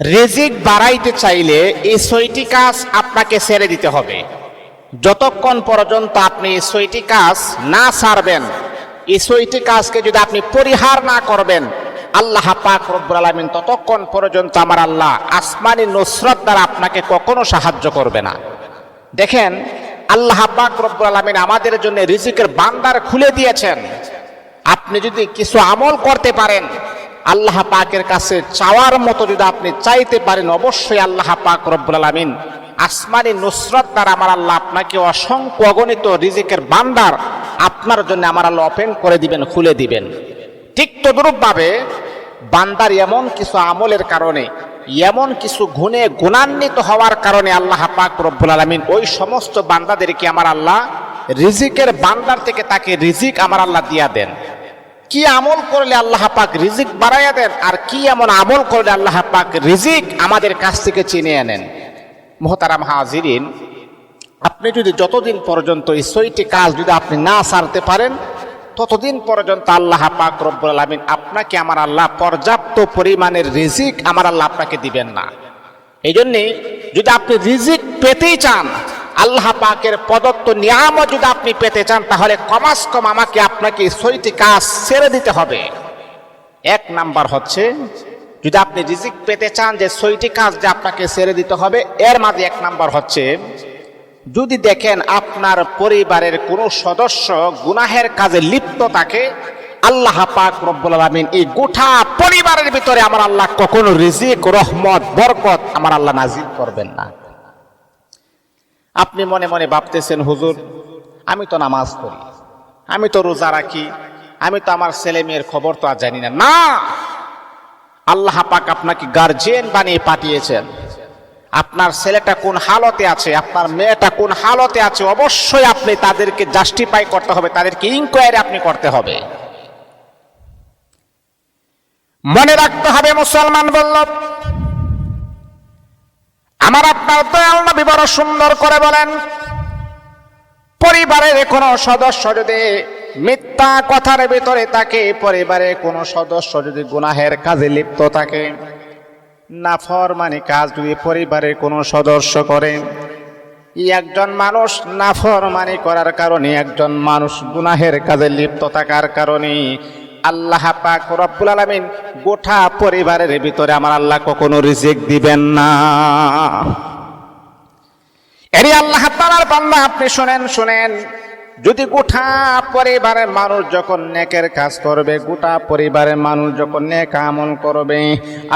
রেজিক বাড়াইতে চাইলে এই ছয়টি কাজ আপনাকে ছেড়ে দিতে হবে। যতক্ষণ পর্যন্ত আপনি এই ছয়টি কাজ না ছাড়বেন, এই ছয়টি কাজকে যদি আপনি পরিহার না করবেন, আল্লাহ পাক রব্বুল আলামিন ততক্ষণ পর্যন্ত আমার আল্লাহ আসমানি নুসরত দ্বারা আপনাকে কখনো সাহায্য করবে না। দেখেন, আল্লাহ পাক রব্বুল আলামিন আমাদের জন্য রিজিকের বান্দার খুলে দিয়েছেন। আপনি যদি কিছু আমল করতে পারেন আল্লাহ পাকের কাছে চাওয়ার মতো যদি আপনি চাইতে পারেন, অবশ্যই আল্লাহ পাক রব্বুল আলামিন আসমানি নুসরত দ্বারা আমার আল্লাহ আপনাকে অসংখ্য অগণিত রিজিকের বান্দার আপনার জন্য আমার আল্লাহ ওপেন করে দিবেন, খুলে দিবেন। ঠিক তদরূপভাবে বান্দার এমন কিছু আমলের কারণে, এমন কিছু গুণে গুণান্বিত হওয়ার কারণে আল্লাহ পাক রব্বুল আলামিন ওই সমস্ত বান্দাদেরকে আমার আল্লাহ রিজিকের বান্দার থেকে তাকে রিজিক আমার আল্লাহ দিয়া দেন। কি আমল করলে আল্লাহ পাক রিজিক বাড়াইয়া দেন আর কি এমন আমল করলে আল্লাহ পাক রিজিক আমাদের কাছ থেকে চিনে আনেন মোহতারাম হাজিরিন, আপনি যদি যতদিন পর্যন্ত এই ছয়টি কাজ যদি আপনি না সারতে পারেন, ততদিন পর্যন্ত আল্লাহ পাক রব্বুল আলামিন আপনাকে আমার আল্লাহ পর্যাপ্ত পরিমাণের রিজিক আমার আল্লাহ আপনাকে দিবেন না। এই জন্যে যদি আপনি রিজিক পেতেই চান আল্লাহ পাকের প্রদত্ত নিয়ামও যদি আপনি পেতে চান, তাহলে কমাস কম আমাকে আপনাকে ছয়টি কাজ ছেড়ে দিতে হবে। এক নাম্বার হচ্ছে, যদি আপনি রিজিক পেতে চান যে ছয়টি কাজ যে আপনাকে ছেড়ে দিতে হবে, এর মাঝে এক নাম্বার হচ্ছে, যদি দেখেন আপনার পরিবারের কোনো সদস্য গুনাহের কাজে লিপ্ত থাকে, আল্লাহ পাক রব্বুল আলামিন এই গোটা পরিবারের ভিতরে আমার আল্লাহ কখনো রিজিক, রহমত, বরকত আমার আল্লাহ নাজিল করবেন না। আপনি মনে মনে ভাবতেছেন, হুজুর, আমি তো নামাজ পড়ি, আমি তো রোজা রাখি, আমি তো আমার ছেলে মেয়ের খবর তো আর জানি না। না! আল্লাহ পাক আপনাকে গার্জিয়ান বানিয়ে পাঠিয়েছেন। আপনার ছেলেটা কোন হালতে আছে, আপনার মেয়েটা কোন হালতে আছে, অবশ্যই আপনি তাদেরকে জাস্টিফাই করতে হবে, তাদেরকে ইনকোয়ারি আপনি করতে হবে। মনে রাখতে হবে, মুসলমান বলল আমার আপনার দয়াল নবী বড় সুন্দর করে বলেন, পরিবারের কোনো সদস্য যদি মিথ্যা কথার ভিতরে থাকে, পরিবারের কোনো সদস্য যদি গুনাহের কাজে লিপ্ত থাকে, নাফরমানি কাজ যদি পরিবারের কোনো সদস্য করে, একজন মানুষ নাফরমানি করার কারণে একজন মানুষ গুনাহের কাজে লিপ্ত থাকার কারণে আল্লাহ পাক রব্বুল আলামিন গোটা পরিবারের ভিতরে আমার আল্লাহ কখনো রিজিক দিবেন না। এরি আল্লাহ তাআলার বান্দা, আপনি শুনেন শুনেন। যদি গোটা পরিবারের মানুষ যখন নেকের কাজ করবে, গোটা পরিবারের মানুষ যখন নেক আমল করবে,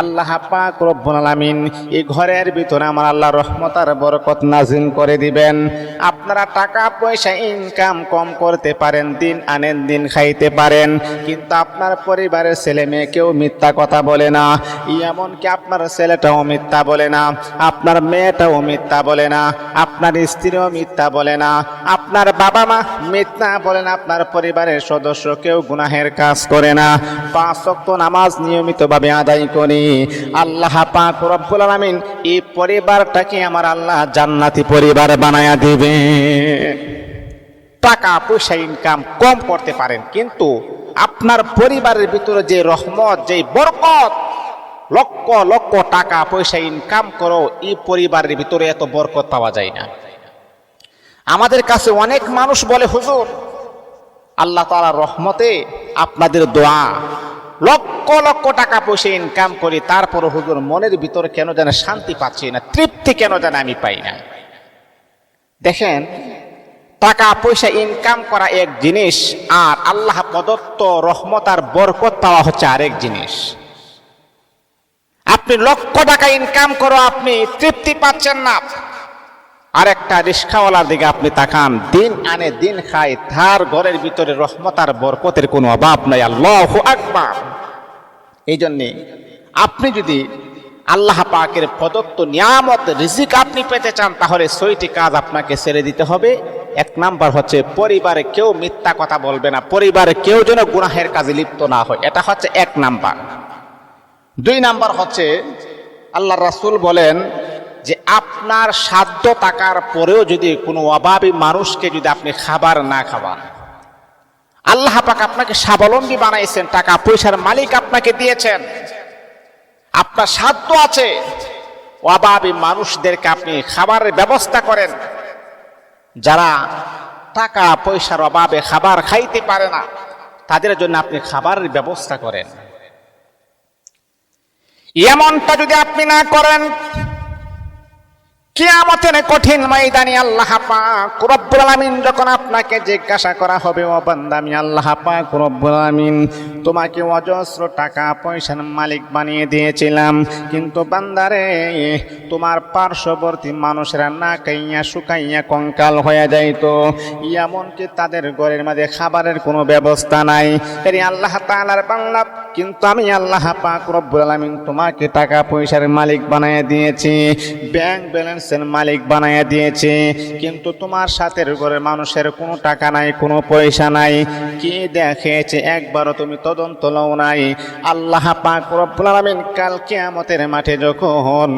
আল্লাহ পাক রব্বুল আলামিন এই ঘরের ভিতরে আমার আল্লাহ রহমতার বরকত নাজিল করে দিবেন। আপনারা টাকা পয়সা ইনকাম কম করতে পারেন, দিন আনেন, দিন খাইতে পারেন, কিন্তু আপনার পরিবারের ছেলে মেয়ে কেউ মিথ্যা কথা বলে না। এমনকি আপনার ছেলেটাও মিথ্যা বলে না, আপনার মেয়েটাও মিথ্যা বলে না, আপনার স্ত্রীও মিথ্যা বলে না, আপনার বাবা মা মিথ্যা বলে না আপনার পরিবারের সদস্য, কেউ গুনাহের কাজ করে না। পাঁচ ওয়াক্ত নামাজ নিয়মিতভাবে আদায় করি। আল্লাহ পাক রব্বুল আলামিন এই পরিবারটাকে আমার আল্লাহ জান্নাতি পরিবার বানায়া দিবে। টাকা পয়সা ইনকাম কম করতে পারেন, কিন্তু আপনার পরিবারের ভিতরে যে রহমত, যে বরকত, লক্ষ লক্ষ টাকা পয়সা ইনকাম করো, এই পরিবারের ভিতরে এত বরকত পাওয়া যায় না। আমাদের কাছে অনেক মানুষ বলে, হুজুর, আল্লাহ তাআলার রহমতে আপনাদের দোয়া, লক্ষ লক্ষ টাকা পয়সা ইনকাম করি, তারপর হুজুর মনের ভিতরে কেন যেন শান্তি পাচ্ছি না, তৃপ্তি কেন যেন আমি পাই না? দেখেন, টাকা পয়সা ইনকাম করা এক জিনিস আর আল্লাহ প্রদত্ত রহমত আর বরকত পাওয়া হচ্ছে আরেক জিনিস। আপনি লক্ষ টাকা ইনকাম করো, আপনি তৃপ্তি পাচ্ছেন না। আরেকটা রিক্সাওয়ালার দিকে আপনি তাকান, দিন আনে দিন খায়, তার ঘরের ভিতরে রহমত আর বরকতের কোনো অভাব নাই। আল্লাহ আকবার। এই জন্যে আপনি যদি আল্লাহ পাকের প্রদত্ত নিয়ামত, রিজিক আপনি পেতে চান, তাহলে ছয়টি কাজ আপনাকে ছেড়ে দিতে হবে। এক নাম্বার হচ্ছে পরিবারে কেউ মিথ্যা কথা বলবে না। পরিবারে কেউ যেন গুনাহের কাজে লিপ্ত না হয়। এটা হচ্ছে এক নাম্বার। দুই নাম্বার হচ্ছে আল্লাহ রাসূল বলেন যে আপনার সাধ্য থাকার পরেও যদি কোনো অভাবী মানুষকে যদি আপনি খাবার না খাওয়ান, আল্লাহ পাক আপনাকে স্বাবলম্বী বানাইছেন, টাকা পয়সার মালিক আপনাকে দিয়েছেন। আপনার সাধ্য আছে অভাবী মানুষদেরকে আপনি খাবারের ব্যবস্থা করেন। যারা টাকা পয়সার অভাবে খাবার খাইতে পারে না, তাদের জন্য আপনি খাবারের ব্যবস্থা করেন। এমনটা যদি আপনি না করেন কিয়ামতের কঠিন ময়দানে আল্লাহ পাক রব্বুল আলামিন যখন আপনাকে জিজ্ঞাসা করা হবে, ও বান্দা, আমি আল্লাহ পাক রব্বুল আলামিন তোমাকে অজস্র টাকা পয়সার মালিক বানিয়ে দিয়েছিলাম। কিন্তু বান্দারে তোমার পার্শ্ববর্তী মানুষেরা না কাইয়া শুকাইয়া কঙ্কাল হয়ে যাইতো এমনকি তাদের ঘরের মাঝে খাবারের কোনো ব্যবস্থা নাই। এর আল্লাহ তাআলার বাংলা কিন্তু আমি আল্লাহ পাক রব্বুল আলামিন তোমাকে টাকা পয়সার মালিক বানিয়ে দিয়েছি। ব্যাংক ব্যালেন্সের মালিক বানিয়ে দিয়েছে, কিন্তু তোমার সাথে ঘরের মানুষের কোনো টাকা নাই, কোনো পয়সা নাই। কি দেখেছে, একবারও তুমি তদন্ত লও নাই। আল্লাহ পাক কাল কিয়ামতের মাঠে যখন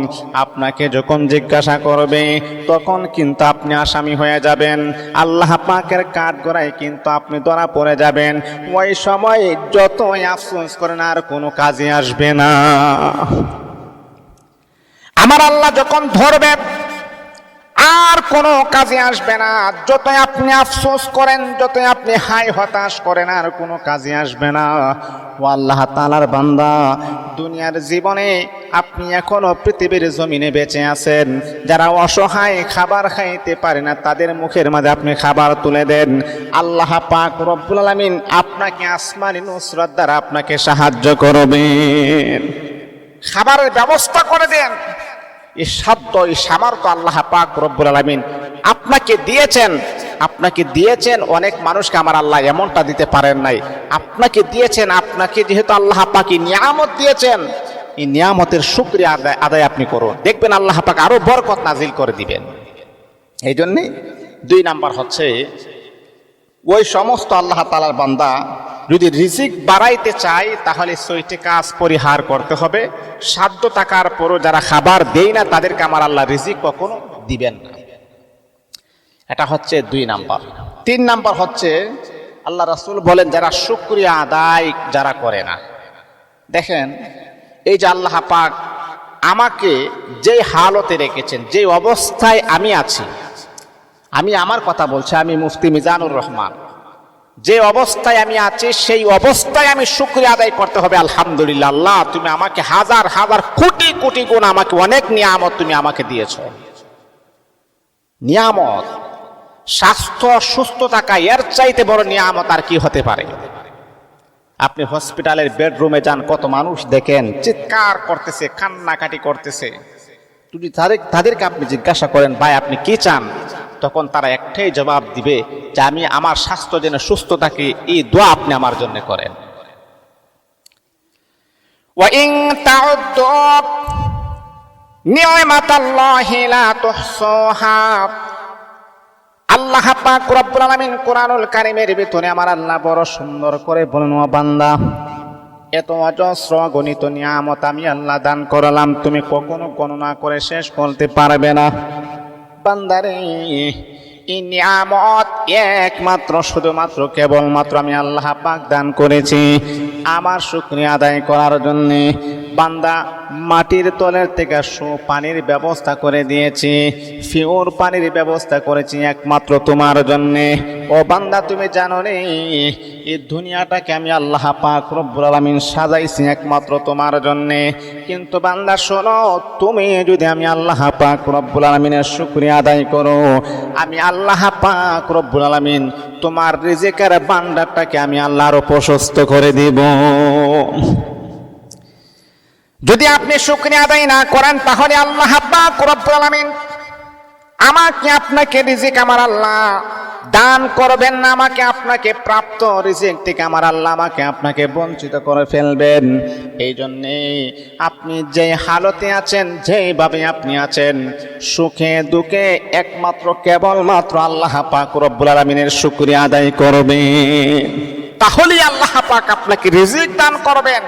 আপনাকে যখন জিজ্ঞাসা করবে, তখন কিন্তু আপনি আসামি হয়ে যাবেন। আল্লাহ পাকের কাঠ গড়ায় কিন্তু আপনি ধরা পড়ে যাবেন। ওই সময় যতই আফসোস করেন, আর কোনো কাজে আসবে না। আমার আল্লাহ যখন ধরবে আর কোনো কাজে আসবে না। যতই আপনি আফসোস করেন, যতই আপনি হাই হতাশ করেন, আর কোনো কাজে আসবে না। ও আল্লাহ তালার বান্দা, দুনিয়ার জীবনে আপনি এখনও পৃথিবীর জমিনে বেঁচে আছেন। যারা অসহায় খাবার খাইতে পারে না, তাদের মুখের মাঝে আপনি খাবার তুলে দেন। আল্লাহ পাক রব্বুল আলামিন আপনাকে আসমানি নুসরত দ্বারা আপনাকে সাহায্য করবেন। খাবারের ব্যবস্থা করে দেন। এই সাধ্য, এই সামর্থ্য আল্লাহ পাক রব্বুল আলামিন আপনাকে দিয়েছেন। আপনাকে দিয়েছেন, অনেক মানুষকে আমার আল্লাহ এমনটা দিতে পারেন নাই। আপনাকে দিয়েছেন, আপনাকে যেহেতু আল্লাহ পাকি নিয়ামত দিয়েছেন, এই নিয়ামতের শুক্রিয়া আদায় আদায় আপনি করুন। দেখবেন আল্লাহ পাক আরও বরকত নাজিল করে দিবেন। এই জন্যে দুই নাম্বার হচ্ছে, ওই সমস্ত আল্লাহ তালার বান্দা যদি রিজিক বাড়াইতে চাই তাহলে ছয়টি কাজ পরিহার করতে হবে। সাধ্য টাকার পরও যারা খাবার দেয় না, তাদেরকে আমার আল্লাহ রিজিক কখনো দিবেন না। এটা হচ্ছে দুই নাম্বার। তিন নাম্বার হচ্ছে, আল্লাহ রাসূল বলেন, যারা শুক্রিয়া আদায়, যারা করে না। দেখেন, এই যে আল্লাহ পাক আমাকে যেই হালতে রেখেছেন, যেই অবস্থায় আমি আছি, আমি আমার কথা বলছি, আমি মুফতি মিজানুর রহমান। যে অবস্থায় আমি আছি, সেই অবস্থায় আমি শুক্রিয়া আদায় করতে হবে, আলহামদুলিল্লাহ। আল্লাহ, তুমি আমাকে হাজার হাজার, কোটি কোটি গুণ আমাকে অনেক নিয়ামত তুমি আমাকে দিয়েছ। নিয়ামত, স্বাস্থ্য সুস্থ থাকা এর চাইতে বড় নিয়ামত আর কি হতে পারে? আপনি হসপিটালের বেডরুমে যান, কত মানুষ দেখেন, চিৎকার করতেছে, কান্নাকাটি করতেছে। তাদের, তাদেরকে আপনি জিজ্ঞাসা করেন, ভাই, আপনি কি চান? তখন তারা একটাই জবাব দিবে যে আমি আমার স্বাস্থ্য যেন সুস্থ থাকে এই দোয়া আপনি আমার জন্য করেন وإن تعدوا نعمة الله لا تحصوها আল্লাহ পাক রব্বুল আলামিন কোরআনুল কারীমের ভিতরে আমার আল্লাহ বড় সুন্দর করে বলেন ও বান্দা এত অজস্র গণিত নিয়ামত আমি আল্লাহ দান করলাম তুমি কখনো গণনা করে শেষ করতে পারবে না বান্দারে নিয়ামত একমাত্র, শুধুমাত্র, কেবলমাত্র আমি আল্লাহ পাক দান করেছি। আমার শুক্রিয়া আদায় করার জন্যে বান্দা মাটির তলের থেকে সু পানির ব্যবস্থা করে দিয়েছি ফিওর পানির ব্যবস্থা করেছি একমাত্র তোমার জন্যে। ও বান্দা, তুমি জানো রে এই দুনিয়াটাকে আমি আল্লাহ পাক রব্বুল আলামিন সাজাইছি একমাত্র তোমার জন্যে। কিন্তু বান্দা, শোনো, তুমি যদি আমি আল্লাহ পাক রব্বুল আলামিনের শুকরিয়া আদায় করো, আমি আল্লাহ পাক রব্বুল আলামিন তোমার রিজিকের বান্ডারটাকে আমি আল্লাহর প্রশস্ত করে দিব। যদি আপনি শুকরিয়া আদায় না করেন, তাহলে আল্লাহ রব্বুল আলামিন আমাকে আপনাকে রিজিক আমার আল্লাহ দান করবেন না, আমাকে আপনাকে প্রাপ্ত রিজিক থেকে আমার আল্লাহ আমাকে আপনাকে বঞ্চিত করে ফেলবেন। এই জন্যে আপনি যে হালতে আছেন, যেইভাবে আপনি আছেন, সুখে দুঃখে একমাত্র কেবলমাত্র আল্লাহ পাক রব্বুল আলমিনের শুক্রিয়া আদায় করবেন। তাহলেই আল্লাহ পাক আপনাকে রিজিক দান করবেন।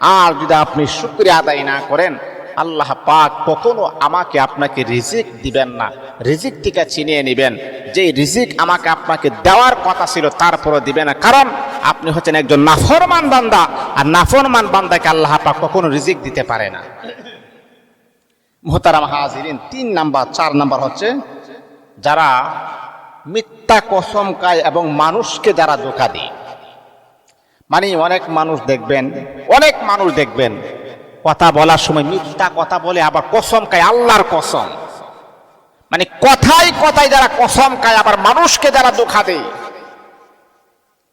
আর যদি আপনি শুক্রিয়া আদায় না করেন, আল্লাহ পাক কখনো আমাকে আপনাকে রিজিক দিবেন না। রিজিক থেকে ছিনিয়ে নেবেন। যে রিজিক আমাকে আপনাকে দেওয়ার কথা ছিল তারপরও দিবে না। কারণ আপনি হচ্ছেন একজন নাফরমান বান্দা, আর নাফরমান বান্দাকে আল্লাহ পাক কখনো রিজিক দিতে পারে না। মোহতারাম হাজিরিন, তিন নাম্বার, চার নাম্বার হচ্ছে, যারা মিথ্যা কসম খায় এবং মানুষকে যারা ধোকা দেয়। মানে অনেক মানুষ দেখবেন, অনেক মানুষ দেখবেন, কথা বলার সময় মিথ্যা কথা বলে আবার কসম খায়, আল্লাহর কসম। মানে কথায় কথায় যারা কসম খায়, আবার মানুষকে যারা ধোকা দেয়।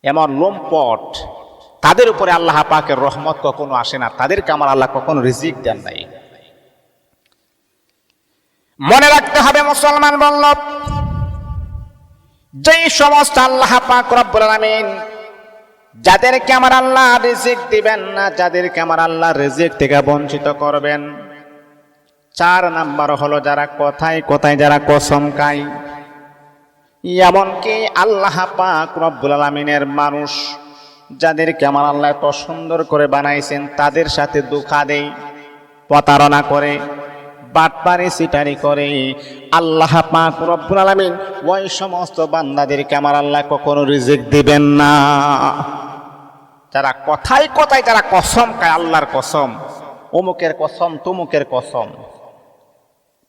এমন লোমপট, তাদের উপরে আল্লাহ পাকের রহমত কখনো আসে না, তাদেরকে আমার আল্লাহ কখনো রিজিক দেন নাই। মনে রাখতে হবে মুসলমান বলল যেই সমস্ত আল্লাহ পাক রব্বুল আলামিন যাদেরকে আমার আল্লাহ রিজিক দিবেন না, যাদেরকে আমার আল্লাহ রিজিক থেকে বঞ্চিত করবেন। চার নাম্বার হলো যারা কথায় কথায় যারা কসম খায়। এমনকি আল্লাহ পাক রব্বুল আলমিনের মানুষ যাদেরকে আমার আল্লাহ এত সুন্দর করে বানাইছেন, তাদের সাথে দুঃখা দেয়, প্রতারণা করে। বাটপারি সিটারি করে। আল্লাহ পাক রব্বুল ওই সমস্ত বান্দাদেরকে আমার আল্লাহ কখনো রিজিক দিবেন না। যারা কথায় কথায় যারা কসম খায়, আল্লাহর কসম। অমুকের কসম, তমুকের কসম।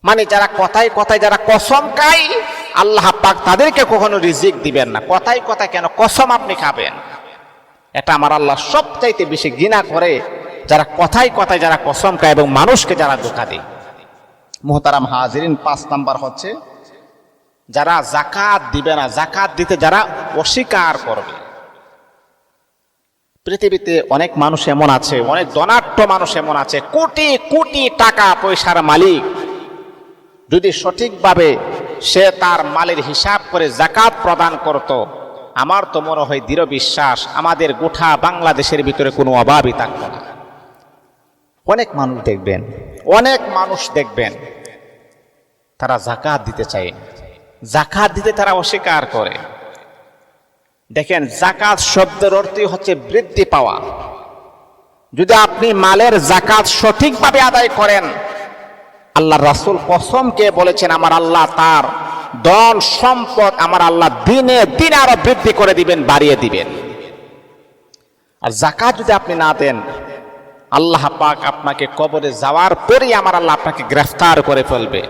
মানে যারা কথায় কথায় যারা কসম খায়, আল্লাহ পাক তাদেরকে কখনো রিজিক দিবেন না। কথায় কথায় কেন কসম আপনি খাবেন? এটা আমার আল্লাহ সবচাইতে বেশি ঘৃণা করে, যারা কথায় কথায় যারা কসম খায় এবং মানুষকে যারা ধোকা দেয়। মোহতারাম হাজিরিন পাঁচ নাম্বার হচ্ছে, যারা জাকাত দিবে না জাকাত দিতে যারা অস্বীকার করবে। পৃথিবীতে অনেক মানুষ এমন আছে, অনেক ধনাঢ্য মানুষ এমন আছে, কোটি কোটি টাকা পয়সার মালিক। যদি সঠিকভাবে সে তার মালের হিসাব করে জাকাত প্রদান করত, আমার তো মনে হয় দৃঢ় বিশ্বাস, আমাদের গোটা বাংলাদেশের ভিতরে কোনো অভাবই থাকতো না। অনেক মানুষ দেখবেন, অনেক মানুষ দেখবেন, তারা জাকাত দিতে চায়। জাকাত দিতে তারা অস্বীকার করে। দেখেন, জাকাত শব্দের অর্থই হচ্ছে বৃদ্ধি পাওয়া। যদি আপনি মালের জাকাত সঠিকভাবে আদায় করেন আল্লাহ রাসুল কসমকে বলেছেন, আমার আল্লাহ তার ধন, সম্পদ, আমার আল্লাহ দিনে দিনে আরও বৃদ্ধি করে দিবেন, বাড়িয়ে দিবেন। আর জাকাত যদি আপনি না দেন আল্লাহ পাক আপনাকে কবরে যাওয়ার পরেই আমার আল্লাহ আপনাকে গ্রেফতার করে ফেলবে।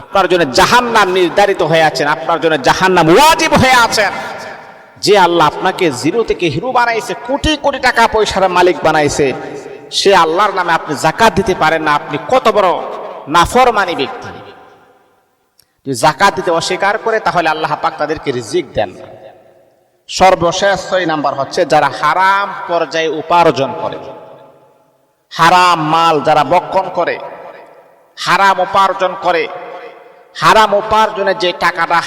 আপনার জন্য জাহান্নাম নির্ধারিত হয়ে আছেন, আপনার জন্য জাহান্নাম ওয়াজিব হয়ে আছেন। যে আল্লাহ আপনাকে জিরো থেকে হিরো বানাইছে, কোটি কোটি টাকা পয়সার মালিক বানাইছে, সে আল্লাহর নামে আপনি জাকাত দিতে পারেন না, আপনি কত বড় নাফরমানি ব্যক্তি। যদি জাকাত দিতে অস্বীকার করে, তাহলে আল্লাহ পাক তাদেরকে রিজিক দেন না। সর্বশেষ ছয় নাম্বার হচ্ছে, যারা হারাম পর্যায়ে উপার্জন করে। হারাম মাল যারা বক্ষণ করে, হারাম উপার্জন করে, হারাম উপার্জনে যে টাকাটা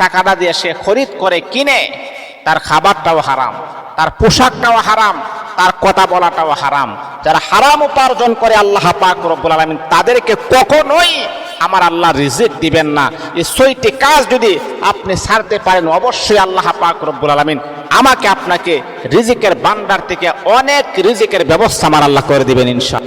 টাকাটা দিয়ে সে খরিদ করে, কিনে, তার খাবারটাও হারাম, তার পোশাকটাও হারাম, তার কথা বলাটাও হারাম। যারা হারাম উপার্জন করে, আল্লাহ পাক রব্বুল আলমিন তাদেরকে কখনোই আমার আল্লাহ রিজিক দিবেন না। এই ছয়টি কাজ যদি আপনি সারতে পারেন, অবশ্যই আল্লাহ পাক রব্বুল আলমিন আমাকে আপনাকে রিজিকের বান্ডার থেকে অনেক রিজিকের ব্যবস্থা আমার আল্লাহ করে দিবেন ইনশা